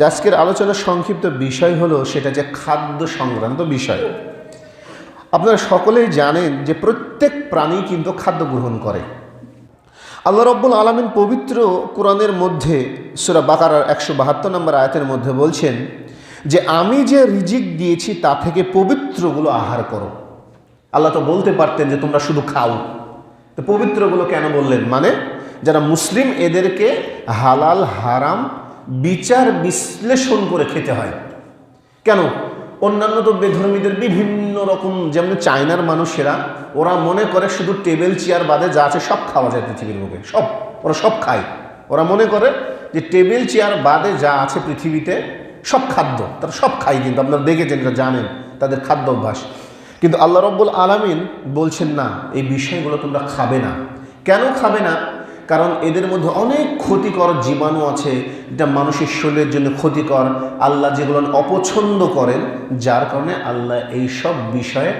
আজকের আলোচনার সংক্ষিপ্ত বিষয় হলো সেটা যে খাদ্য সংক্রান্ত বিষয়। আপনারা সকলেই জানেন যে প্রত্যেক প্রাণী কিন্তু খাদ্য গ্রহণ করে। আল্লাহ রব্বুল আলমিন পবিত্র কোরআনের মধ্যে সুরা বাকারার একশো বাহাত্তর নম্বর আয়াতের মধ্যে বলছেন যে, আমি যে রিজিক দিয়েছি তা থেকে পবিত্রগুলো আহার করো। আল্লাহ তো বলতে পারতেন যে, তোমরা শুধু খাও। তো পবিত্রগুলো কেন বললেন? মানে যারা মুসলিম, এদেরকে হালাল, হারাম বিচার বিশ্লেষণ করে খেতে হয়। কেন? অন্যান্য তো বেধর্মীদের বিভিন্ন রকম, যেমন চায়নার মানুষেরা, ওরা মনে করে শুধু টেবিল, চেয়ার বাদে যা আছে সব খাওয়া যায় পৃথিবীর বুকে। সব, ওরা সব খায়। ওরা মনে করে যে টেবিল, চেয়ার বাদে যা আছে পৃথিবীতে সব খাদ্য, তারা সব খায় কিন্তু, আপনারা দেখেছেন, এটা জানেন, তাদের খাদ্য অভ্যাস। কিন্তু আল্লাহ রব্বুল আলামিন বলছেন, না, এই বিষয়গুলো তোমরা খাবে না। কেন খাবে না? কারণ এদের মধ্যে অনেক ক্ষতিকর জীবাণু আছে যেটা মানুষের শরীরের জন্য ক্ষতিকর। আল্লাহ যেগুলো অপছন্দ করেন, যার কারণে আল্লাহ এই সব বিষয়ে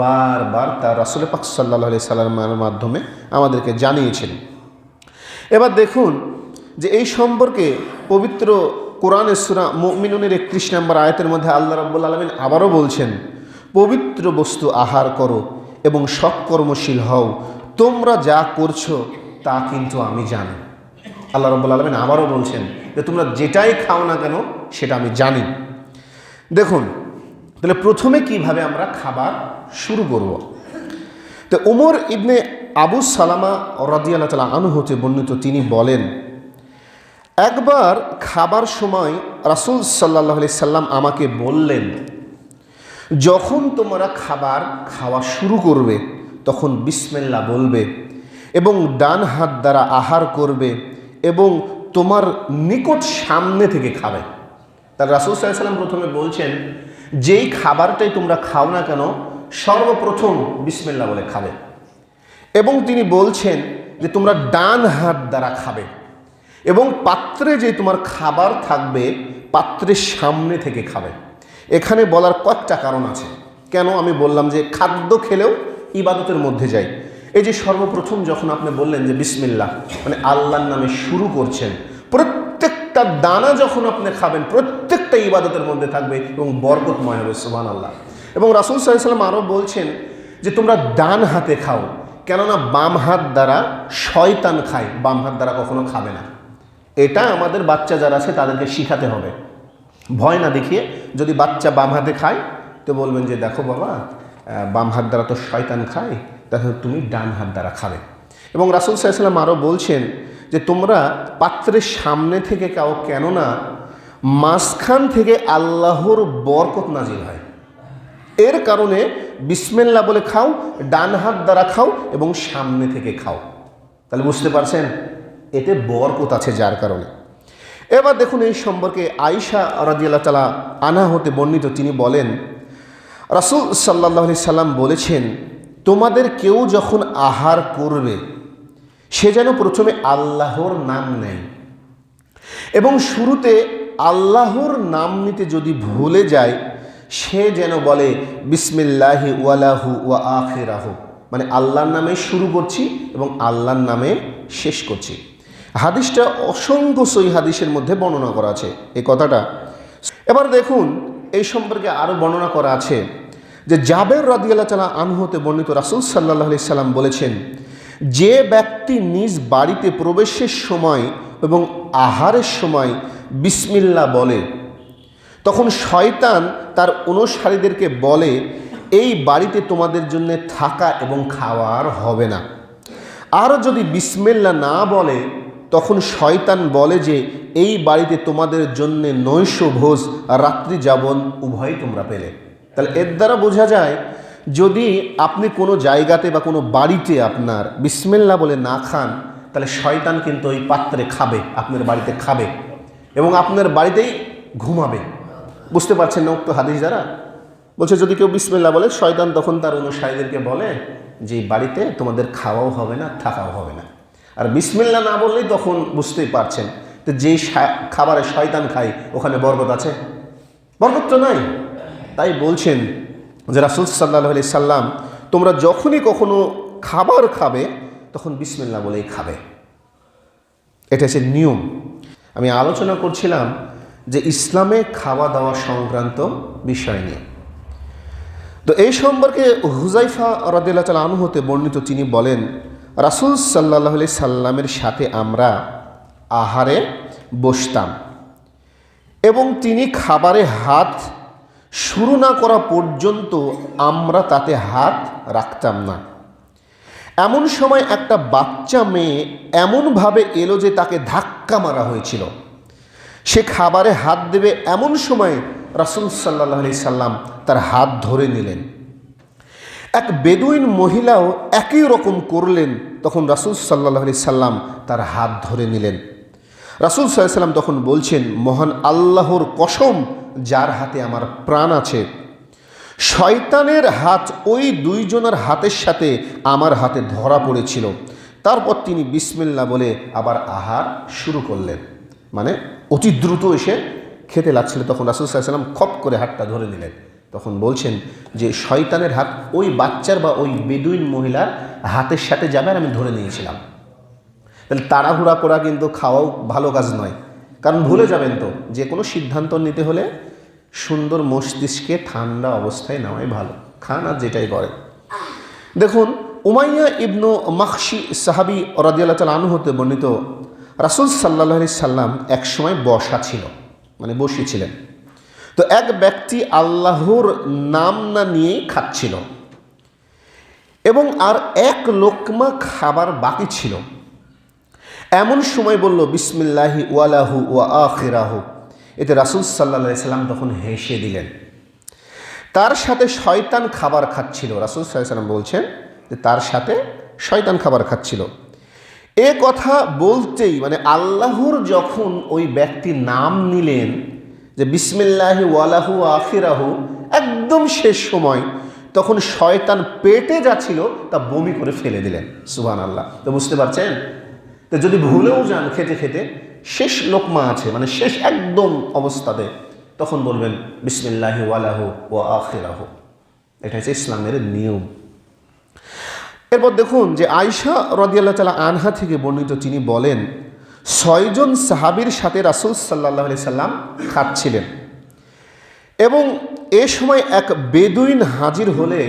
বারবার তার রাসুল পাক সাল্লাহ সাল্লামের মাধ্যমে আমাদেরকে জানিয়েছেন। এবার দেখুন যে এই সম্পর্কে পবিত্র কোরআন সুরা মিনুনের একত্রিশ নম্বর আয়তের মধ্যে আল্লাহ রব্বুল আলমিন আবারও বলছেন, পবিত্র বস্তু আহার করো এবং সৎকর্মশীল হও। তোমরা যা করছ তা কিন্তু আমি জানি। আল্লাহ রব্বুল আলমিন আবারও বলছেন যে, তোমরা যেটাই খাও না কেন, সেটা আমি জানি। দেখুন, তাহলে প্রথমে কীভাবে আমরা খাবার শুরু করব? তো উমর ইবনে আবু সালামা রদিয়াল্লাহ তালা আনু হতে বর্ণিত তিনি বলেন, একবার খাবার সময় রাসুল সাল্লাহ আলি সাল্লাম আমাকে বললেন, যখন তোমরা খাবার খাওয়া শুরু করবে, তখন বিসমেল্লা বলবে। এবং ডান হাত দ্বারা আহার করবে এবং তোমার নিকট সামনে থেকে খাবে। তার রাসুল সাল্লাম প্রথমে বলছেন, যেই খাবারটাই তোমরা খাও না কেন, সর্বপ্রথম বিসমেল্লা বলে খাবে। এবং তিনি বলছেন যে, তোমরা ডান হাত দ্বারা খাবে এবং পাত্রে যে তোমার খাবার থাকবে পাত্রের সামনে থেকে খাবে। এখানে বলার কয়েকটা কারণ আছে। কেন আমি বললাম যে, খাদ্য খেলেও ইবাদতের মধ্যে যাই। এই যে সর্বপ্রথম যখন আপনি বললেন যে বিসমিল্লা মানে আল্লাহর নামে শুরু করছেন, প্রত্যেকটা দানা যখন আপনি খাবেন, প্রত্যেকটা ইবাদতের মধ্যে থাকবে এবং বরকতময় হবে সুবান আল্লাহ এবং রাসুল সাল্লাম আরও বলছেন যে তোমরা ডান হাতে খাও, কেননা বাম হাত দ্বারা শয়তান খায়, বাম হাত দ্বারা কখনো খাবে না। এটা আমাদের বাচ্চা যারা আছে, তাদেরকে শিখাতে হবে। ভয় না দেখিয়ে যদি বাচ্চা বাম হাতে খায়, তো বলবেন যে, দেখো বাবা বাম হাত দ্বারা তো শয়তান খায় তাহলে তুমি ডান হাত দ্বারা খাবে। এবং রাসুল সাল্লাম আরও বলছেন যে, তোমরা পাত্রের সামনে থেকে কাও কেননা মাঝখান থেকে আল্লাহর বরকত নাজিল হয়। এর কারণে বিসমেল্লা বলে খাও, ডান হাত দ্বারা খাও এবং সামনে থেকে খাও। তাহলে বুঝতে পারছেন? এতে বরকত আছে যার কারণে। এবার দেখুন এই সম্পর্কে আয়সা রাজিয়াল্লাহ তালা আনা হতে বর্ণিত, তিনি বলেন, রাসুল সাল্লাহ সাল্লাম বলেছেন তোমাদের কেউ যখন আহার করবে, সে যেন প্রথমে আল্লাহর নাম নেয়। এবং শুরুতে আল্লাহর নাম নিতে যদি ভুলে যায়, সে যেন বলে, বিসমিল্লাহি ওয়ালাহু ওয়া আখিরাহু। মানে আল্লাহর নামে শুরু করছি এবং আল্লাহর নামে শেষ করছি। হাদিসটা অসংখ্য সই হাদিসের মধ্যে বর্ণনা করা আছে। এই কথাটা এবার দেখুন, এই সম্পর্কে আরও বর্ণনা করা আছে। যে জাবের রাদিয়াল্লাহ তালা আনহতে বর্ণিত রাসুল সাল্লাহ আলি সাল্লাম বলেছেন, যে ব্যক্তি নিজ বাড়িতে প্রবেশের সময় এবং আহারের সময় বিসমিল্লা বলে, তখন শয়তান তার অনুসারীদেরকে বলে, এই বাড়িতে তোমাদের জন্য থাকা এবং খাওয়ার হবে না। আর যদি বিসমিল্লা না বলে, তখন শয়তান বলে যে, এই বাড়িতে তোমাদের জন্য নৈশ ভোজ রাত্রি যাবন উভয় তোমরা পেলে। তাহলে এর দ্বারা বোঝা যায়, যদি আপনি কোনো জায়গাতে বা কোনো বাড়িতে আপনার বিসমিল্লা বলে না খান, তাহলে শয়তান কিন্তু ওই পাত্রে খাবে, আপনার বাড়িতে খাবে এবং আপনার বাড়িতেই ঘুমাবে। বুঝতে পারছেন না উক্ত হাদিস যারা বলছে, যদি কেউ বিসমিল্লা বলে, শয়তান তখন তার অনুসারীদেরকে বলে যে, বাড়িতে তোমাদের খাওয়াও হবে না, থাকাও হবে না। আর বিসমিল্লা না বললেই তখন বুঝতেই পারছেন তো যেই খাবারে শয়তান খাই ওখানে বরকত আছে? বরকত তো নাই। তাই বলছেন যে রাসুল সাল্লাহ আলি সাল্লাম, তোমরা যখনই কখনো খাবার খাবে, তখন বিসমিল্লা বলেই খাবে। এটা হচ্ছে নিয়ম। আমি আলোচনা করছিলাম যে ইসলামে খাওয়া দাওয়া সংক্রান্ত বিষয় নিয়ে। তো এই সম্পর্কে হুজাইফা রদিল্লা তাল আনু হতে বর্ণিত তিনি বলেন, রাসুল সাল্লাহ আলি সাল্লামের সাথে আমরা আহারে বসতাম এবং তিনি খাবারে হাত শুরু না করা পর্যন্ত আমরা তাতে হাত রাখতাম না। এমন সময় একটা বাচ্চা মেয়ে এমনভাবে এলো যে তাকে ধাক্কা মারা হয়েছিল। সে খাবারে হাত দেবে এমন সময় রাসুল সাল্লাহ আলি সাল্লাম তার হাত ধরে নিলেন। এক বেদুইন মহিলাও একই রকম করলেন, তখন রাসুল সাল্লাহ আলি সাল্লাম তার হাত ধরে নিলেন। রাসুল সাল্লাহ সাল্লাম তখন বলছেন, মহান আল্লাহর কসম যার হাতে আমার প্রাণ আছে। শয়তানের হাত ওই দুইজনের হাতের সাথে আমার হাতে ধরা পড়েছিল। তারপর তিনি বিসমিল্লা বলে আবার আহার শুরু করলেন। মানে অতি দ্রুত এসে খেতে লাগছিল। তখন রাসুল খপ করে হাতটা ধরে নিলেন। তখন বলছেন যে, শয়তানের হাত ওই বাচ্চার বা ওই বেদুইন মহিলার হাতের সাথে যাবে আর আমি ধরে নিয়েছিলাম। তাহলে তাড়াহুড়া করা কিন্তু খাওয়াও ভালো কাজ নয়। কারণ ভুলে যাবেন তো, যে কোনো সিদ্ধান্ত নিতে হলে সুন্দর মস্তিষ্কে ঠান্ডা অবস্থায় নেওয়াই ভালো, খান আর যেটাই করে। দেখুন, উমাইয়া ইবনু মাকসি সাহাবি রাজিয়াল্লাহ তাল আনু হতে বর্ণিত, রাসুল সাল্লাহ সাল্লাম একসময় বসা ছিল মানে বসেছিলেন তো এক ব্যক্তি আল্লাহর নাম না নিয়েই খাচ্ছিল, এবং আর এক লোকমা খাবার বাকি ছিল। এমন সময় বলল, বিসমিল্লাহি ওয়ালাহু ওয়া আখিরাহু। এতে রাসুল সাল্লা সাল্লাম তখন হেসে দিলেন। তার সাথে শয়তান খাবার খাচ্ছিল। রাসুল সাল্লাম বলছেন যে, তার সাথে শয়তান খাবার খাচ্ছিল। এ কথা বলতেই মানে আল্লাহর যখন ওই ব্যক্তি নাম নিলেন যে, বিসমিল্লাহি ওয়ালাহু আখিরাহু, একদম শেষ সময় তখন শয়তান পেটে যাচ্ছিল, তা বমি করে ফেলে দিলেন। সুবান আল্লাহ তো বুঝতে পারছেন? তো যদি ভুলেও যান খেতে খেতে শেষ লোকমা আছে মানে শেষ একদম অবস্থাতে, তখন বলবেন, বিসমিল্লাহি ওয়ালাহু ও আখিরাহু। এটা হচ্ছে ইসলামের নিয়ম। এরপর দেখুন যে আয়সা রদিয়াল্লাহ তালা আনহা থেকে বর্ণিত তিনি বলেন ছয়জন সাহাবির সাথে রাসুল সাল্লাহ আলি সাল্লাম খাচ্ছিলেন এবং এ সময় এক বেদুইন হাজির হলে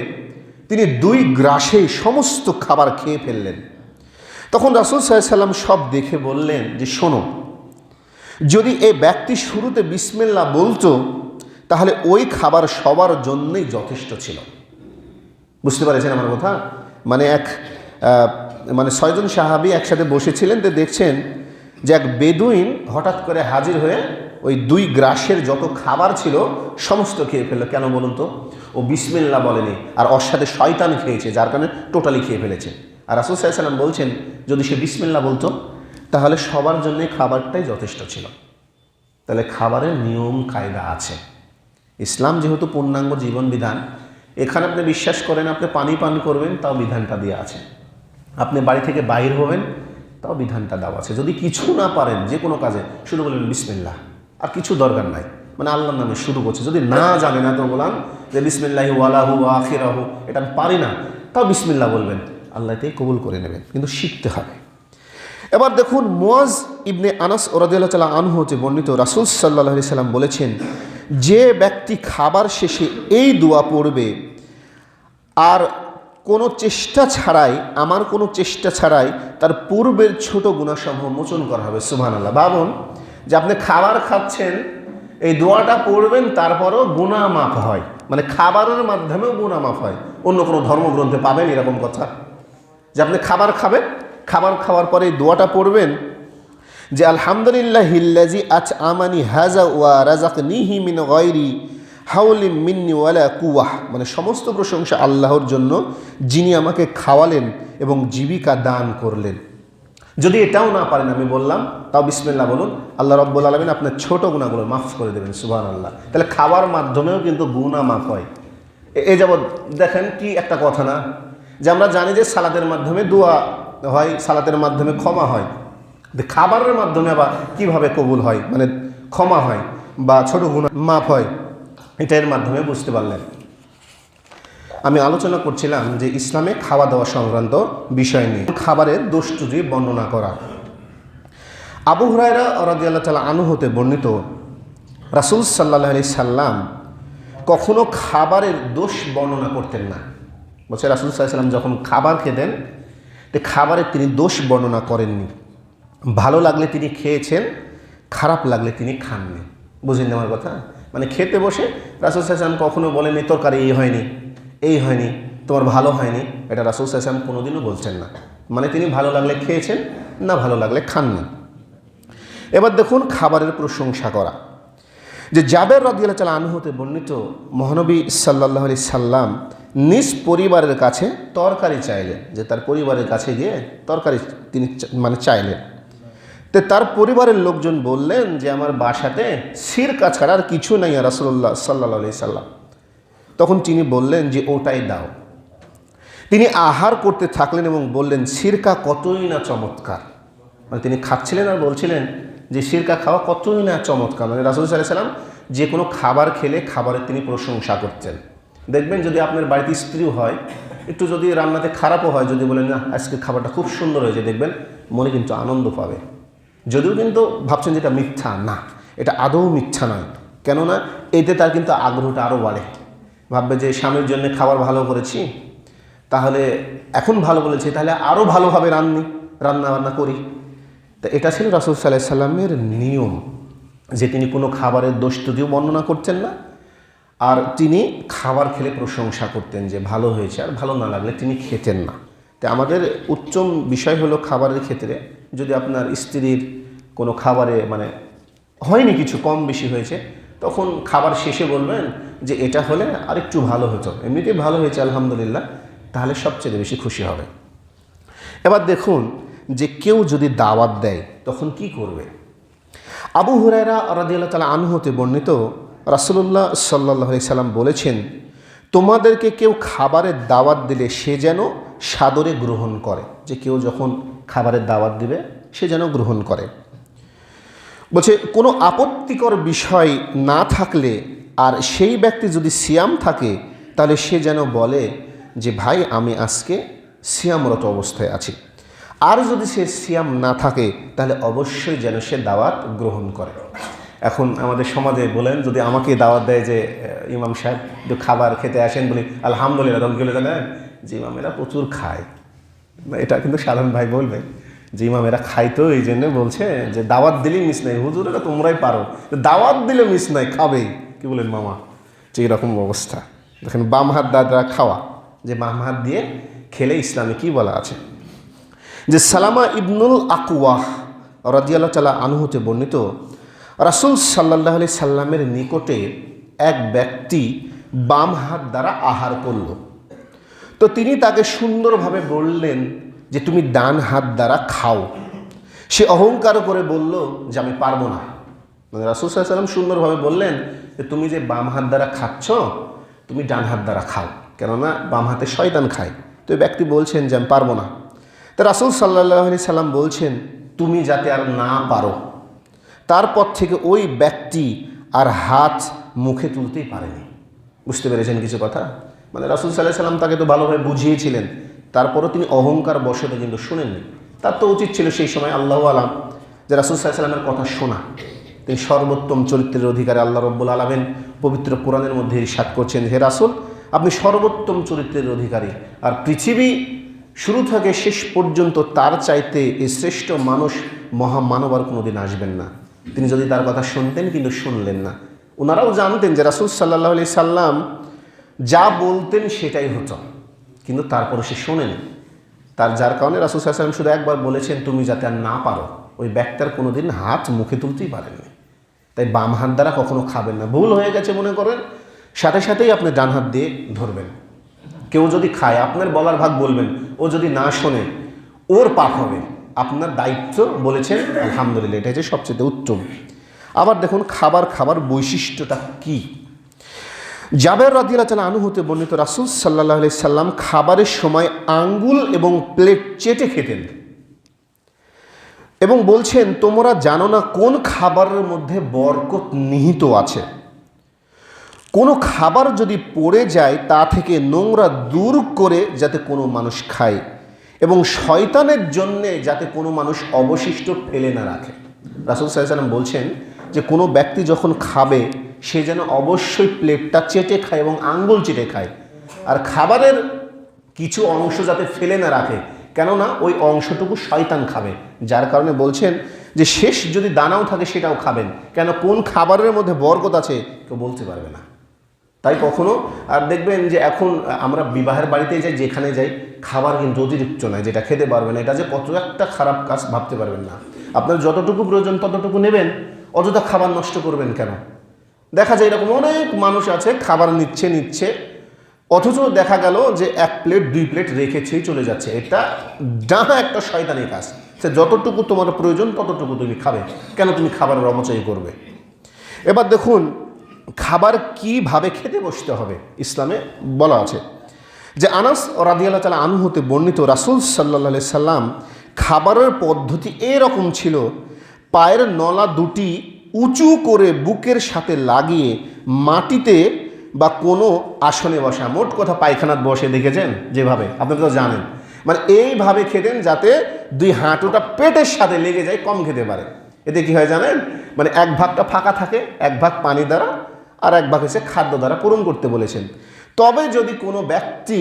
তিনি দুই গ্রাসে সমস্ত খাবার খেয়ে ফেললেন। তখন রাসুল সাল্লাম সব দেখে বললেন যে, শোনো, যদি এই ব্যক্তি শুরুতে বিসমিল্লা বলতো, তাহলে ওই খাবার সবার জন্যই যথেষ্ট ছিল। বুঝতে পারছেন আমার কথা? মানে এক মানে ছয়জন সাহাবি একসাথে বসেছিলেন, তো দেখছেন যে এক বেদুইন হঠাৎ করে হাজির হয়ে ওই দুই গ্রাসের যত খাবার ছিল, সমস্ত খেয়ে ফেলল। কেন বলুন তো? ও বিসমিল্লা বলেনি, আর ওর সাথে শয়তান খেয়েছে, যার কারণে টোটালি খেয়ে ফেলেছে। আর রাসুল সাল্লাম বলছেন, যদি সে বিসমিল্লা বলতো, তাহলে সবার জন্যে খাবারটাই যথেষ্ট ছিল। তাহলে খাবারের নিয়ম, কায়দা আছে। ইসলাম যেহেতু পূর্ণাঙ্গ জীবন বিধান, এখানে আপনি বিশ্বাস করেন, আপনি পানি পান করবেন, তাও বিধানটা দেওয়া আছে। আপনি বাড়ি থেকে বাইর হবেন, তাও বিধানটা দেওয়া আছে। যদি কিছু না পারেন, যে কোনো কাজে শুরু করলেন বিসমিল্লাহ, আর কিছু দরকার নাই। মানে আল্লাহর নামে শুরু করছে। যদি না জানে না তো বললাম যে বিসমিল্লাহি ওয়ালাহু আখিরাহু, এটা আমি পারি না, তাও বিসমিল্লাহ বলবেন। আল্লাহ এতেই কবুল করে নেবেন, কিন্তু শিখতে হবে। এবার দেখুন মোয়াজ ইবনে আনাস ওরাদিল্লা তালা আনহু হতে বর্ণিত রাসুল সাল্লাহ সাল্লাম বলেছেন, যে ব্যক্তি খাবার শেষে এই দোয়া পড়বে, আর কোনো চেষ্টা ছাড়াই, আমার কোনো চেষ্টা ছাড়াই তার পূর্বের ছোট গুণাসমূহ মোচন করা হবে সুহান আল্লাহ ভাবুন যে আপনি খাবার খাচ্ছেন, এই দোয়াটা পড়বেন, তারপরও গুণা মাফ হয়। মানে খাবারের মাধ্যমেও গুণা মাফ হয়। অন্য কোনো ধর্মগ্রন্থে পাবেন এরকম কথা? যে আপনি খাবার খাবেন, খাবার খাওয়ার পরে দোয়াটা পড়বেন যে আলহামদুলিল্লাহ হিল্লাজি আচ আমানি হাজা ওয়া রাজাক নিহি মিন গয়রি হাউলিম মিন্নি ওয়ালা কুয়াহ মানে সমস্ত প্রশংসা আল্লাহর জন্য যিনি আমাকে খাওয়ালেন এবং জীবিকা দান করলেন। যদি এটাও না পারেন আমি বললাম, তাও বিসমিল্লা বলুন, আল্লাহ রব্বুল আলমিন আপনার ছোট গুণাগুলো মাফ করে দেবেন সুবাহ আল্লাহ তাহলে খাওয়ার মাধ্যমেও কিন্তু গুণা মাফ হয়। এ- যাবৎ দেখেন কি একটা কথা না? যে আমরা জানি যে সালাদের মাধ্যমে দোয়া হয়, সালাতের মাধ্যমে ক্ষমা হয়। খাবারের মাধ্যমে আবার কীভাবে কবুল হয় মানে ক্ষমা হয় বা ছোট গুণা মাফ হয়, এটা এর মাধ্যমে বুঝতে পারলেন। আমি আলোচনা করছিলাম যে ইসলামে খাওয়া দাওয়া সংক্রান্ত বিষয় নিয়ে, খাবারের দোষটুজি বর্ণনা করা। আবু হুরায়রা রাদিয়াল্লাহু তালা আনু হতে বর্ণিত, রাসুল সাল্লাহ আলি সাল্লাম কখনো খাবারের দোষ বর্ণনা করতেন না। বলছে, রাসুল সাল্লাম যখন খাবার খেতেন তো খাবারের তিনি দোষ বর্ণনা করেননি। ভালো লাগলে তিনি খেয়েছেন, খারাপ লাগলে তিনি খাননি। বুঝলেন আমার কথা? মানে খেতে বসে রাসুল সাল্লাম কখনো বলেনি তরকারি এই হয়নি এই হয়নি, তোমার ভালো হয়নি। এটা রাসুল সাল্লাম কোনোদিনও বলছেন না। মানে তিনি ভালো লাগলে খেয়েছেন, না ভালো লাগলে খাননি। এবার দেখুন খাবারের প্রশংসা করা। যে জাবের রদিয়াল চাল আনহতে বর্ণিত মহানবী সাল্লাহ আলি সাল্লাম নিজ পরিবারের কাছে তরকারি চাইলেন, যে তার পরিবারের কাছে গিয়ে তরকারি তিনি মানে চাইলেন। তো তার পরিবারের লোকজন বললেন যে, আমার বাসাতে সিরকা ছাড়া আর কিছু নাই রাসুল্লাহ সাল্লাহ আলি সাল্লাম। তখন তিনি বললেন যে, ওটাই দাও। তিনি আহার করতে থাকলেন এবং বললেন, সিরকা কতই না চমৎকার। মানে তিনি খাচ্ছিলেন আর বলছিলেন যে, সিরকা খাওয়া কতই না চমৎকার। মানে রাসুল সাল্লাহ সাল্লাম যে কোনো খাবার খেলে খাবারের তিনি প্রশংসা করতেন। দেখবেন যদি আপনার বাড়িতে স্ত্রীও হয়, একটু যদি রান্নাতে খারাপও হয়, যদি বলেন না আজকে খাবারটা খুব সুন্দর হয়েছে দেখবেন মনে কিন্তু আনন্দ পাবে। যদিও কিন্তু ভাবছেন যে এটা মিথ্যা, না, এটা আদৌ মিথ্যা নয়। কেননা এতে তার কিন্তু আগ্রহটা আরও বাড়ে। ভাববে যে, স্বামীর জন্য খাবার ভালো করেছি, তাহলে এখন ভালো বলেছি, তাহলে আরও ভালোভাবে রান্নি রান্না বান্না করি। তা এটা ছিল রাসুল সাল্লাহ সাল্লামের নিয়ম, যে তিনি কোনো খাবারের দোষ যদিও বর্ণনা করছেন না আর তিনি খাবার খেলে প্রশংসা করতেন যে ভালো হয়েছে আর ভালো না লাগলে তিনি খেতেন না। তো আমাদের উচ্চম বিষয় হলো খাবারের ক্ষেত্রে যদি আপনার স্ত্রীর কোনো খাবারে মানে হয়নি কিছু, কম বেশি হয়েছে, তখন খাবার শেষে বলবেন যে এটা হলে আরেকটু ভালো হতো। এমনিতেই ভালো হয়েছে, আলহামদুলিল্লাহ। তাহলে সবচেয়ে বেশি খুশি হবে। এবার দেখুন যে কেউ যদি দাওয়াত দেয়, তখন কি করবে? আবু হুরায়রা রাদিয়াল্লাহ তালা আনহতে বর্ণিত রাসুলুল্লাহ সাল্লাহ সাল্লাম বলেছেন, তোমাদেরকে কেউ খাবারের দাওয়াত দিলে সে যেন সাদরে গ্রহণ করে। যে কেউ যখন খাবারের দাওয়াত দিবে, সে যেন গ্রহণ করে। বলছে, কোনো আপত্তিকর বিষয় না থাকলে আর সেই ব্যক্তি যদি সিয়াম থাকে, তাহলে সে যেন বলে যে, ভাই, আমি আজকে সিয়ামরত অবস্থায় আছি। আর যদি সে সিয়াম না থাকে, তাহলে অবশ্যই যেন সে দাওয়াত গ্রহণ করে। এখন আমাদের সমাজে বলেন, যদি আমাকে দাওয়াত দেয় যে ইমাম সাহেব একটু খাবার খেতে আসেন বলি, আলহামদুলিল্লাহ তখন গেলে জানেন? যে ইমামেরা প্রচুর খায়। এটা কিন্তু সাধারণ ভাই বলবে। যে ইমাম এরা খাই তো, এই জন্য বলছে যে, দাওয়াত দিলেই মিস নাই। হুজুর, এটা তোমরাই পারো। দাওয়াত দিলে মিস নাই খাবেই কি বলেন মামা? যে এরকম অবস্থা। দেখেন, বাম হাত দাদা খাওয়া। যে বাম হাত দিয়ে খেলে ইসলামে কি বলা আছে? যে সালামা ইবনুল আকুয়াহ রাজিয়াল্লাহ তালা আনুহতে বর্ণিত রাসুল সাল্লাহ আলি সাল্লামের নিকটে এক ব্যক্তি বাম হাত দ্বারা আহার করল। তো তিনি তাকে সুন্দরভাবে বললেন যে, তুমি ডান হাত দ্বারা খাও। সে অহংকার করে বলল যে, আমি পারব না। মানে রাসুল সাল্লাম সুন্দরভাবে বললেন যে, তুমি যে বাম হাত দ্বারা খাচ্ছ, তুমি ডান হাত দ্বারা খাও, কেননা বাম হাতে শয়তান খায়। তো ব্যক্তি বলছেন যে, আমি পারব না। তো রাসুল সাল্লাহ আলি সাল্লাম বলছেন, তুমি যাতে আর না পারো তারপর থেকে ওই ব্যক্তি আর হাত মুখে তুলতেই পারেনি। বুঝতে পেরেছেন কিছু কথা? মানে রাসুল সাল্লাহ সাল্লাম তাকে তো ভালোভাবে বুঝিয়েছিলেন। তারপরও তিনি অহংকার বশত কিন্তু শুনেননি। তার তো উচিত ছিল সেই সময় আল্লাহ আলাম যে রাসুল সাল্লাহ সাল্লামের কথা শোনা। তিনি সর্বোত্তম চরিত্রের অধিকারী আল্লাহ রব্বুল আলমেন পবিত্র কোরআনের মধ্যে ইরশাদ করছেন, হে রাসুল, আপনি সর্বোত্তম চরিত্রের অধিকারী। আর পৃথিবী শুরু থেকে শেষ পর্যন্ত তার চাইতে শ্রেষ্ঠ মানুষ মহামানব আর কোনোদিন আসবেন না। তিনি যদি তার কথা শুনতেন কিন্তু শুনলেন না। ওনারাও জানতেন যে রাসুল সাল্লাহ আলি সাল্লাম যা বলতেন সেটাই হতো। কিন্তু তারপরে সে শোনেন। তার যার কারণে রাসুল সাল্লাম শুধু একবার বলেছেন, তুমি যাতে আর না পারো, ওই ব্যক্তার কোনো দিন হাত মুখে তুলতেই পারেননি। তাই বাম হাত দ্বারা কখনো খাবেন না। ভুল হয়ে গেছে মনে করেন। সাথে সাথেই আপনি ডান হাত দিয়ে ধরবেন। কেউ যদি খায়, আপনার বলার ভাগ বলবেন। ও যদি না শোনে, ওর পাপ হবে। আপনার দায়িত্ব বলেছেন, আলহামদুলিল্লাহ, এটা হচ্ছে সবচেয়ে উত্তম। আবার দেখুন, খাবার খাবার বৈশিষ্ট্যটা কি? জাবের রাদিয়াল্লাহ তালা আনুহতে বর্ণিত রাসুল সাল্লাহ আলি সাল্লাম খাবারের সময় আঙ্গুল এবং প্লেট চেটে খেতেন। এবং বলছেন, তোমরা জানো না কোন খাবারের মধ্যে বরকত নিহিত আছে? কোনো খাবার যদি পড়ে যায়, তা থেকে নোংরা দূর করে যাতে কোনো মানুষ খায়। এবং শয়তানের জন্যে যাতে কোনো মানুষ অবশিষ্ট ফেলে না রাখে। রাসুল সাল্লাম বলছেন যে, কোনো ব্যক্তি যখন খাবে, সে যেন অবশ্যই প্লেটটা চেটে খায় এবং আঙ্গুল চেটে খায়। আর খাবারের কিছু অংশ যাতে ফেলে না রাখে, কেননা ওই অংশটুকু শয়তান খাবে। যার কারণে বলছেন যে, শেষ যদি দানাও থাকে সেটাও খাবেন। কেন, কোন খাবারের মধ্যে বরকত আছে, কেউ বলতে পারবে না। তাই কখনো? আর দেখবেন যে এখন আমরা বিবাহের বাড়িতে যাই, যেখানে যাই, খাবার কিন্তু অতিরিক্ত নয়, যেটা খেতে পারবেন না। এটা যে কত একটা খারাপ কাজ ভাবতে পারবেন না। আপনার যতটুকু প্রয়োজন ততটুকু নেবেন, অযথা খাবার নষ্ট করবেন কেন? দেখা যায় এরকম অনেক মানুষ আছে, খাবার নিচ্ছে নিচ্ছে, অথচ দেখা গেল যে এক প্লেট, দুই প্লেট রেখেছেই চলে যাচ্ছে। এটা ডাহা একটা শয়তানি কাজ। সে যতটুকু তোমার প্রয়োজন, ততটুকু তুমি খাবে। কেন তুমি খাবারের অপচয় করবে? এবার দেখুন খাবার কীভাবে খেতে বসতে হবে? ইসলামে বলা আছে যে আনাস রাদিয়াল্লাহ তালা আনু বর্ণিত রাসুল সাল্লাহ সাল্লাম খাবারের পদ্ধতি এরকম ছিল, পায়ের নলা দুটি উঁচু করে বুকের সাথে লাগিয়ে মাটিতে বা কোনো আসনে বসা, মোট কথা পায়খানাত বসে, দেখেছেন? যেভাবে আপনারা তো জানেন। মানে এইভাবে খেতেন যাতে দুই হাঁটুটা পেটের সাথে লেগে যায়, কম খেতে পারে। এতে কি হয় জানেন? মানে এক ভাগটা ফাঁকা থাকে, এক ভাগ পানি দ্বারা আর এক ভাগ হচ্ছে খাদ্য দ্বারা পূরণ করতে বলেছেন। তবে যদি কোনো ব্যক্তি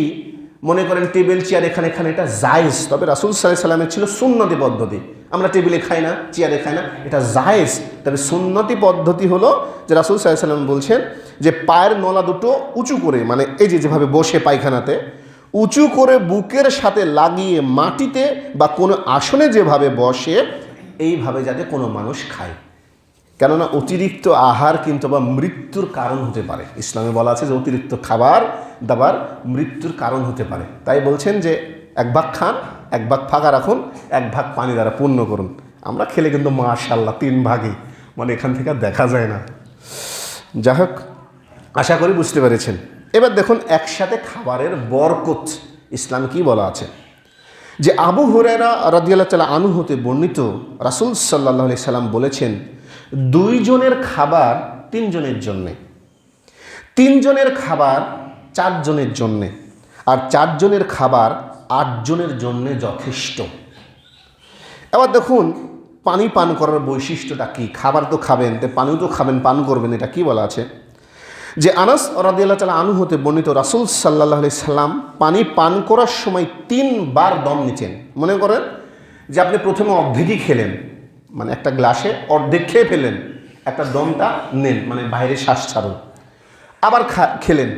মনে করেন টেবিল, চেয়ার এখানে এখানে, এটা জায়েজ, তবে রাসুল সাল্লাহ সাল্লামের ছিল সুন্নতি পদ্ধতি। আমরা টেবিলে খাই না, চেয়ারে খাই না, এটা জায়েজ। তবে সুন্নতি পদ্ধতি হলো যে রাসুল সাল্লাহ সাল্লাম বলছেন যে পায়ের নলা দুটো উঁচু করে মানে এই যে যেভাবে বসে পায়খানাতে, উঁচু করে বুকের সাথে লাগিয়ে মাটিতে বা কোনো আসনে যেভাবে বসে, এইভাবে যাতে কোনো মানুষ খায়। কেননা অতিরিক্ত আহার কিন্তু বা মৃত্যুর কারণ হতে পারে। ইসলামে বলা আছে যে অতিরিক্ত খাবার দাবার মৃত্যুর কারণ হতে পারে। তাই বলছেন যে এক ভাগ খান, এক ভাগ ফাঁকা রাখুন, এক ভাগ পানি দ্বারা পূর্ণ করুন। আমরা খেলে কিন্তু মাশাল্লাহ তিন ভাগই। মানে এখান থেকে দেখা যায় না। যাই হোক, আশা করি বুঝতে পেরেছেন। এবার দেখুন, একসাথে খাবারের বরকত ইসলাম কি বলা আছে? যে আবু হুরেরা রাদিয়াল্লাহ তালা আনু হতে বর্ণিত রাসুল সাল্লাহ সাল্লাম বলেছেন দুইজনের খাবার তিনজনের জন্যে। তিনজনের খাবার চারজনের জন্যে আর চারজনের খাবার আটজনের জন্যে যথেষ্ট। এবার দেখুন, পানি পান করার বৈশিষ্ট্যটা কি? খাবার তো খাবেন, তো পানিও তো খাবেন, পান করবেন, এটা কি বলা আছে? যে আনাস রাদিয়াল্লাহ তালা আনু হতে বর্ণিত রাসুল সাল্লাহ সাল্লাম পানি পান করার সময় তিনবার দম নিচ্ছেন মনে করেন যে আপনি প্রথমে অর্ধেকই খেলেন মানে একটা গ্লাসে অর্ধেক খেয়ে ফেলেন একটা দমটা নেন মানে বাইরে শ্বাস ছাড়ুন। আবার খেলেন,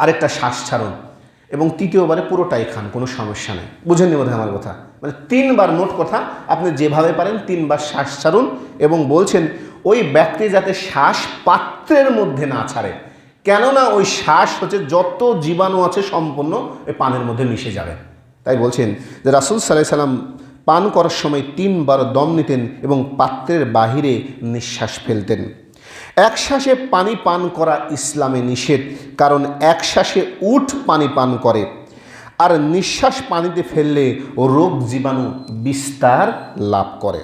আরেকটা শ্বাস ছাড়ুন এবং তৃতীয়বারে পুরোটাই খান, কোনো সমস্যা নেই। বুঝেন নি বোধহয় আমার কথা? মানে তিনবার মোট কথা, আপনি যেভাবে পারেন তিনবার শ্বাস ছাড়ুন এবং বলছেন, ওই ব্যক্তি যাতে শ্বাস পাত্রের মধ্যে না ছাড়ে, কেননা ওই শ্বাস হচ্ছে যত জীবাণু আছে সম্পূর্ণ ওই পানের মধ্যে মিশে যাবে। তাই বলছেন যে রাসুল সাল্লাহ সাল্লাম পান করার সময় তিনবার দম নিতেন এবং পাত্রের বাহিরে নিঃশ্বাস ফেলতেন। এক শ্বাসে পানি পান করা ইসলামে নিষেধ, কারণ এক শ্বাসে উঠ পানি পান করে। আর নিঃশ্বাস পানিতে ফেললে রোগ জীবাণু বিস্তার লাভ করে।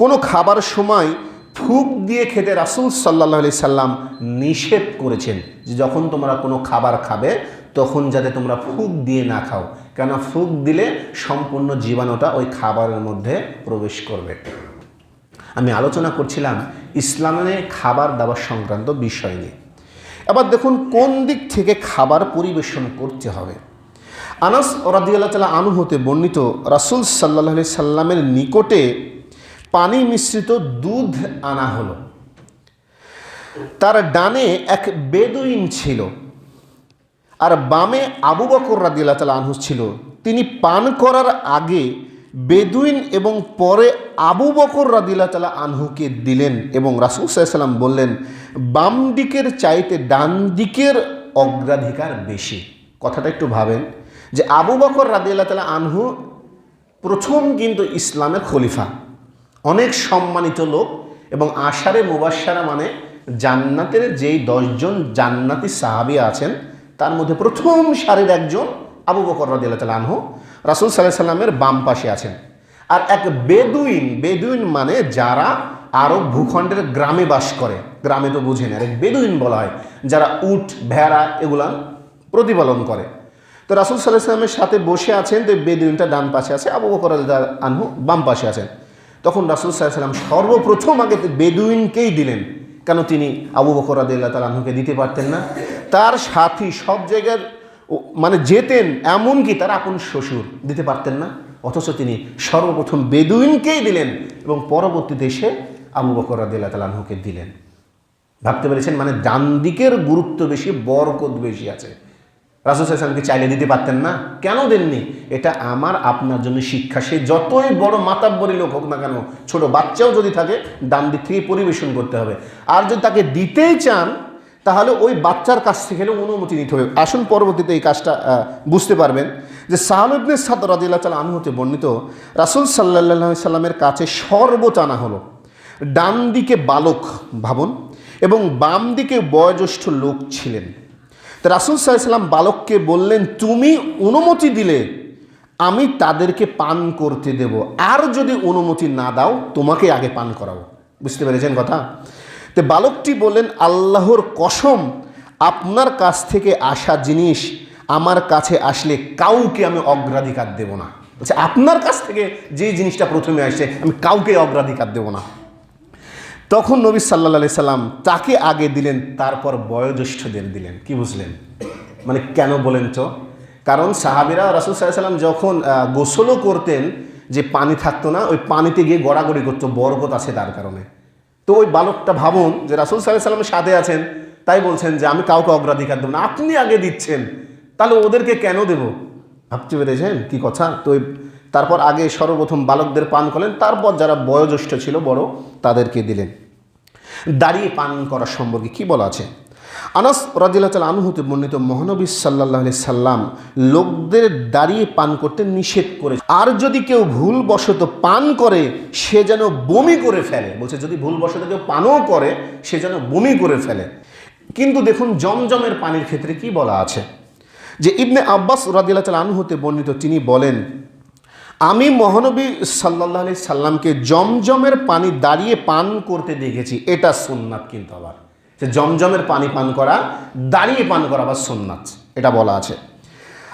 কোনো খাবার সময় ফুক দিয়ে খেতে রাসুল সাল্লাহ আলি সাল্লাম নিষেধ করেছেন যে যখন তোমরা কোনো খাবার খাবে, তখন যাতে তোমরা ফুক দিয়ে না খাও। কেন ফুক দিলে সম্পূর্ণ জীবাণুটা ওই খাবারের মধ্যে প্রবেশ করবে। আমি আলোচনা করছিলাম ইসলামে খাবার দাবার সংক্রান্ত বিষয় নিয়ে। এবার দেখুন কোন দিক থেকে খাবার পরিবেশন করতে হবে। আনাস রাদিয়াল্লাহ তালা আনু হতে বর্ণিত রাসুল সাল্লাহ সাল্লামের নিকটে পানি মিশ্রিত দুধ আনা হলো। তার ডানে এক বেদুইন ছিল। আর বামে আবু বকর রাদিয়াল্লাহ তালা আনহু ছিল। তিনি পান করার আগে বেদুইন এবং পরে আবু বকর রাদিল্লা তালা আনহুকে দিলেন এবং রাসুল সাল্লাম বললেন, বাম দিকের চাইতে ডান দিকের অগ্রাধিকার বেশি। কথাটা একটু ভাবেন, যে আবু বকর রাদিল্লা তালা আনহু প্রথম কিন্তু ইসলামের খলিফা। অনেক সম্মানিত লোক এবং আষাঢ়ে মুবাসারা মানে জান্নাতের যেই দশজন জান্নাতি সাহাবি আছেন তার মধ্যে প্রথম সারের একজন আবু বকর রাদিল্লা তালা আনহু, রাসুল সাল্লাহ সাল্লামের বাম পাশে আছেন। আর এক বেদুইন বেদুইন মানে যারা আরব ভূখণ্ডের গ্রামে বাস করে। গ্রামে তো বুঝে না, এক বেদুইন বলা হয়, যারা উট, ভেড়া এগুলা প্রতিপালন করে। তো রাসুল সাল্লাহ সাল্লামের সাথে বসে আছেন, তো বেদুইনটা ডান পাশে আছে, আবু বকর আনহু বাম পাশে আছেন। তখন রাসুল সাল্লাহ সাল্লাম সর্বপ্রথম আগে বেদুইনকেই দিলেন, কেন তিনি আবু বকর আদিল্লাহ তালাহুকে দিতে পারতেন না? তার সাথী সব জায়গার মানে যেতেন এমনকি তার আপন শ্বশুর দিতে পারতেন না। অথচ তিনি সর্বপ্রথম বেদুইনকেই দিলেন এবং পরবর্তীতে এসে আবু বকর আদিল্লাহ তালাহুকে দিলেন। ভাবতে পেরেছেন? মানে ডান দিকের গুরুত্ব বেশি, বরকত বেশি আছে। রাসুল সাল্লামকে চাইলে দিতে পারতেন না। কেন দেননি? এটা আমার, আপনার জন্য শিক্ষা। সে যতই বড় মাতাব্বরী লোক হোক না কেন, ছোট বাচ্চাও যদি থাকে, ডান দিক থেকে পরিবেশন করতে হবে। আর যদি তাকে দিতেই চান তাহলে ওই বাচ্চার কাছ থেকে অনুমতি নিতে হবে। আসুন পরবর্তীতে এই কাজটা বুঝতে পারবেন যে সাহালুদ্দিন সাদ রাদিল্লাহ তাল আনহতে বর্ণিত, রাসুল সাল্লাহ সাল্লামের কাছে সর্বোচ্চ আনা হলো, ডান দিকে বালক ভাবন এবং বাম দিকে বয়োজ্যেষ্ঠ লোক ছিলেন। তো রাসুল সাল্লাম বালককে বললেন, তুমি অনুমতি দিলে আমি তাদেরকে পান করতে দেব। আর যদি অনুমতি না দাও, তোমাকে আগে পান করাবো। বুঝতে পেরেছেন কথা? তো বালকটি বললেন, আল্লাহর কসম, আপনার কাছ থেকে আসা জিনিস আমার কাছে আসলে কাউকে আমি অগ্রাধিকার দেব না। বলছে, আপনার কাছ থেকে যে জিনিসটা প্রথমে আসে, আমি কাউকে অগ্রাধিকার দেব না। তখন নবী সাল্লা সাল্লাম তাকে আগে দিলেন, তারপর বয়োজ্যেষ্ঠদের দিলেন। কি বুঝলেন? মানে কেন বলেন তো? কারণ সাহাবিরা রাসুল সাল্লাম যখন গোসলও করতেন, যে পানি থাকতো না, ওই পানিতে গিয়ে গড়াগড়ি করতো, বরকত আছে তার কারণে। তো ওই বালকটা ভাবুন যে রাসুল সাল্লাহ সাল্লামের সাথে আছেন, তাই বলছেন যে আমি কাউকে অগ্রাধিকার দেবো না। আপনি আগে দিচ্ছেন, তাহলে ওদেরকে কেন দেব? ভাবতে পেরেছেন? কি কথা? তো তারপর আগে সর্বপ্রথম বালকদের পান করলেন, তারপর যারা বয়োজ্যেষ্ঠ ছিল বড়, তাদেরকে দিলেন। দাঁড়িয়ে পান করার সম্পর্কে কি বলা আছে? আনাস রাজিল্লাহ তাল আনুহতে বর্ণিত মহানবী সাল্লাহ আলি সাল্লাম লোকদের দাঁড়িয়ে পান করতে নিষেধ করে। আর যদি কেউ ভুলবশত পান করে, সে যেন বমি করে ফেলে। বলছে, যদি ভুলবশত কেউ পানও করে, সে যেন বমি করে ফেলে। কিন্তু দেখুন, জমজমের পানির ক্ষেত্রে কি বলা আছে? যে ইবনে আব্বাস রাদিল্লাহ তাল আনহুতে বর্ণিত তিনি বলেন, আমি মহানবী সাল্লাহ আলি সাল্লামকে জমজমের পানি দাঁড়িয়ে পান করতে দেখেছি। এটা সুন্নাত কিন্তু আবার। যে জমজমের পানি পান করা, দাঁড়িয়ে পান করা আবার সুন্নাত এটা বলা আছে।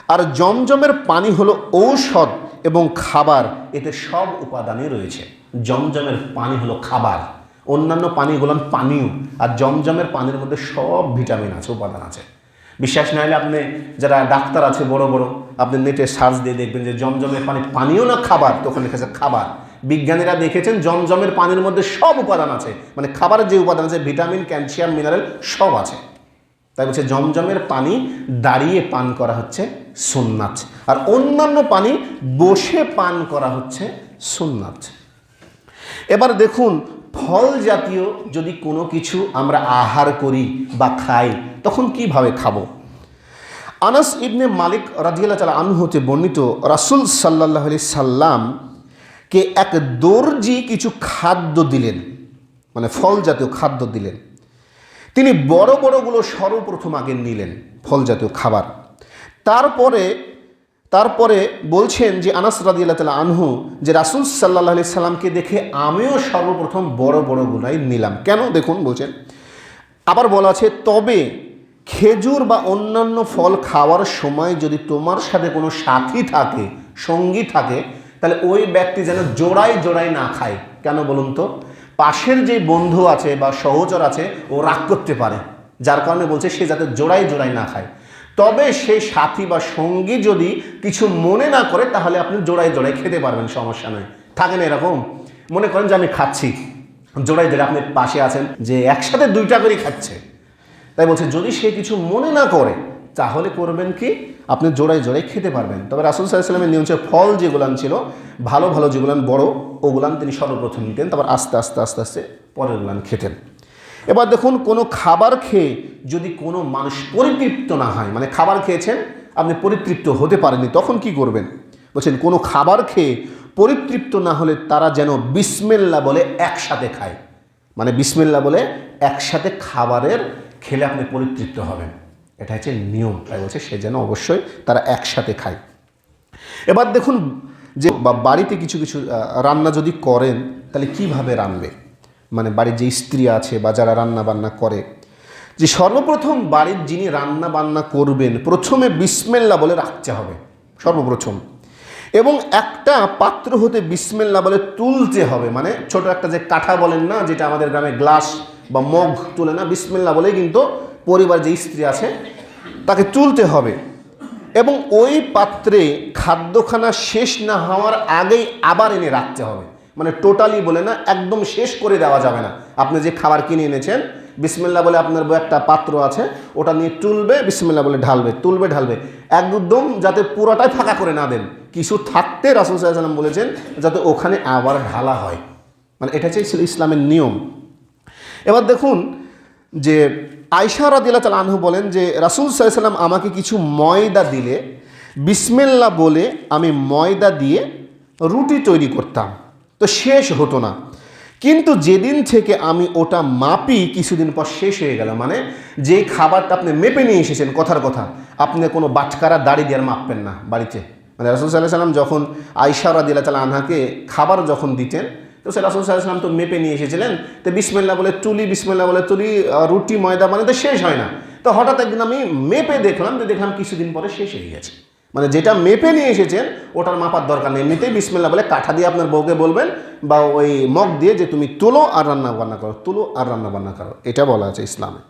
আর জমজমের পানি হলো ঔষধ এবং খাবার, এতে সব উপাদানই রয়েছে। জমজমের পানি হলো খাবার। অন্যান্য পানিগুলো পানীয়। আর জমজমের পানির মধ্যে সব ভিটামিন আছে, উপাদান আছে। বিশ্বাস না হলে আপনি যারা ডাক্তার আছে, বড় বড়, আপনি নেটে সার্চ দিয়ে দেখবেন যে জমজমের পানি পানীয় না খাবার? তখন লিখেছে খাবার। বিজ্ঞানীরা দেখেছেন জমজমের পানির মধ্যে সব উপাদান আছে। মানে খাবারের যে উপাদান আছে, ভিটামিন, ক্যালসিয়াম, মিনারেল সব আছে। তাই বলছে জমজমের পানি দাঁড়িয়ে পান করা হচ্ছে সুন্নাত আর অন্যান্য পানি বসে পান করা হচ্ছে সুন্নাত এবার দেখুন, ফল জাতীয় যদি কোনো কিছু আমরা আহার করি বা খাই, তখন কীভাবে খাব? আনাস ইবনে মালিক রাজিয়াল্লাহ তালা বর্ণিত রাসুল সাল্লাহ আলি সাল্লামকে এক দর্জি কিছু খাদ্য দিলেন মানে ফল জাতীয় খাদ্য দিলেন। তিনি বড় বড়গুলো সর্বপ্রথম আগে নিলেন ফল জাতীয় খাবার। তারপরে তারপরে বলছেন যে আনাস রাদিয়াল্লাহ তালা আনহু যে রাসুল সাল্লাহ আলি সাল্লামকে দেখে আমিও সর্বপ্রথম বড় বড় বড়গুলাই নিলাম। কেন? দেখুন, বলছেন, আবার বলা আছে, তবে খেজুর বা অন্যান্য ফল খাওয়ার সময় যদি তোমার সাথে কোনো সাথী থাকে, সঙ্গী থাকে তাহলে ওই ব্যক্তি যেন জোড়াই জোড়াই না খায়। কেন বলুন তো? পাশের যে বন্ধু আছে বা সহচর আছে, ও রাগ করতে পারে। যার কারণে বলছে সে যাতে জোড়াই জোড়াই না খায়। তবে সেই সাথী বা সঙ্গী যদি কিছু মনে না করে, তাহলে আপনি জোড়ায় জোড়াই খেতে পারবেন, সমস্যা নয়। থাকে না এরকম? মনে করেন যে আমি খাচ্ছি। জোড়াই জোড়ায় আপনি পাশে আছেন যে একসাথে দুইটা করে খাচ্ছে। তাই বলছে, যদি সে কিছু মনে না করে তাহলে করবেন কি? আপনি জোড়ায় জোড়ায় খেতে পারবেন। তবে রাসুল সাল্লামের নিয়ম ছিল ফল যেগুলান ছিল, ভালো ভালো যেগুলান বড় ওগুলান তিনি সর্বপ্রথম নিতেন, তারপর আস্তে আস্তে আস্তে আস্তে পরেরগুলান খেতেন। এবার দেখুন, কোনো খাবার খেয়ে যদি কোনো মানুষ পরিতৃপ্ত না হয় মানে খাবার খেয়েছেন, আপনি পরিতৃপ্ত হতে পারেননি, তখন কি করবেন? বলছেন, কোনো খাবার খেয়ে পরিতৃপ্ত না হলে তারা যেন বিসমেল্লা বলে একসাথে খায়। মানে বিসমিল্লা বলে একসাথে খাবারের খেলে আপনি পরিতৃপ্ত হবেন। এটা হচ্ছে নিয়ম, তাই বলছে সে যেন অবশ্যই তারা একসাথে খায়। এবার দেখুন যে বাড়িতে কিছু কিছু রান্না যদি করেন, তাহলে কীভাবে রানবে? মানে বাড়ির যে স্ত্রী আছে বা যারা রান্না বান্না করে, যে সর্বপ্রথম বাড়ির যিনি রান্না বান্না করবেন, প্রথমে বিসমেল্লা বলে রাখতে হবে, সর্বপ্রথম। এবং একটা পাত্র হতে বিসমিল্লা বলে তুলতে হবে মানে ছোট একটা যে কাঠা বলেন না, যেটা আমাদের গ্রামে গ্লাস বা মগ তুলে না, বিসমিল্লা বলেই কিন্তু পরিবার যে স্ত্রী আছে, তাকে তুলতে হবে। এবং ওই পাত্রে খাদ্যখানা শেষ না হওয়ার আগেই আবার এনে রাখতে হবে। মানে টোটালি বলে না, একদম শেষ করে দেওয়া যাবে না। আপনি যে খাবার কিনে এনেছেন বিসমিল্লা বলে আপনার একটা পাত্র আছে, ওটা নিয়ে তুলবে বিসমিল্লা বলে ঢালবে, তুলবে, ঢালবে। একদম যাতে পুরোটাই ফাঁকা করে না দেন। কিছু থাকতে রাসুল সাল্লাম বলেছেন, যাতে ওখানে আবার ঢালা হয়। মানে এটা হচ্ছে ইসলামের নিয়ম। এবার দেখুন যে আয়সা রাদিল্লা তাল আনহু বলেন যে, রাসুল সাল্লাম আমাকে কিছু ময়দা দিলে বিসমিল্লা বলে আমি ময়দা দিয়ে রুটি তৈরি করতাম। তো শেষ হতো না। কিন্তু যেদিন থেকে আমি ওটা মাপি, কিছুদিন পর শেষ হয়ে গেল। মানে যে খাবারটা আপনি মেপে নিয়ে এসেছেন, কথার কথা, আপনি কোনো বাটকারা দাড়ি দিয়ে আর মাপবেন না বাড়িতে। মানে রাসুল সাল্লাহ সাল্লাম যখন আয়সা রাদিল্লা তাল আনহাকে খাবার যখন দিতেন তো সে রাসুল সাল্লাম তো মেপে নিয়ে এসেছিলেন। তো বিসমিল্লা বলে তুলি বিসমিল্লা বলে তুলি রুটি, ময়দা মানে তো শেষ হয় না। তো হঠাৎ একদিন আমি মেপে দেখলাম যে দেখলাম কিছুদিন পরে শেষ হয়ে গেছে। মানে যেটা মেপে নিয়ে এসেছেন, ওটার মাপার দরকার নেই। এমনিতেই বিসমিল্লা বলে কাঠা দিয়ে আপনার বউকে বলবেন বা ওই মগ দিয়ে যে তুমি তুলো আর রান্না বান্না করো, তুলো আর রান্না বান্না করো। এটা বলা আছে ইসলামে।